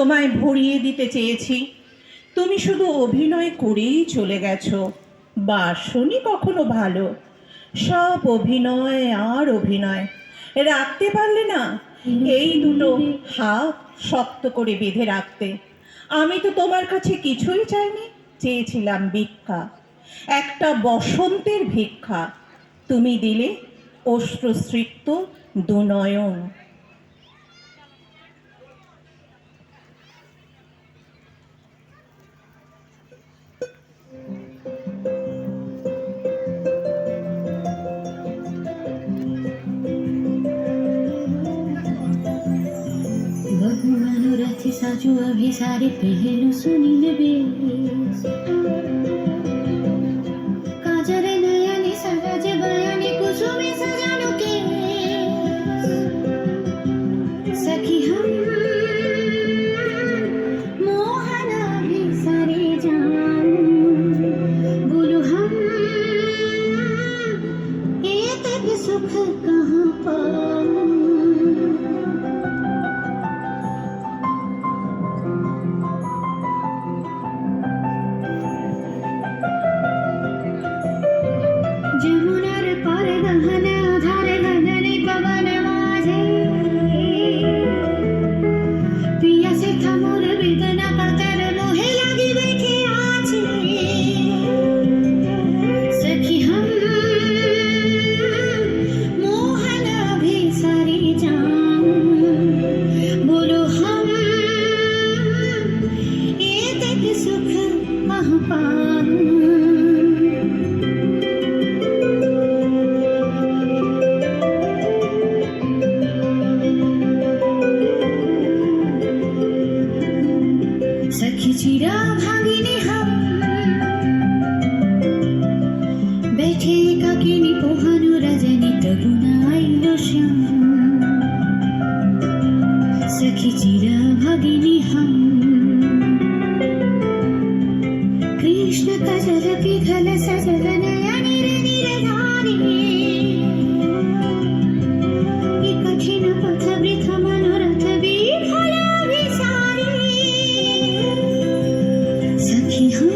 তোমায় ভরিয়ে দিতে চেয়েছি। তুমি শুধু অভিনয় করেই চলে গেছো। বাসনি কখনো ভালো। সব অভিনয় আর অভিনয়। রাখতে পারলে না? এই দুটো হাত শক্ত করে বেঁধে রাখতে। আমি তো তোমার কাছে কিছুই চাইনি। চেয়েছিলাম ভিক্ষা। একটা বসন্তের ভিক্ষা। তুমি দিলে অশ্রুসৃক্ত দুনয়ন। અભિમાનો રથી સાચું અભિસારી પહેલું સુની લે બેસ 咲き散らう花 Mm-hmm.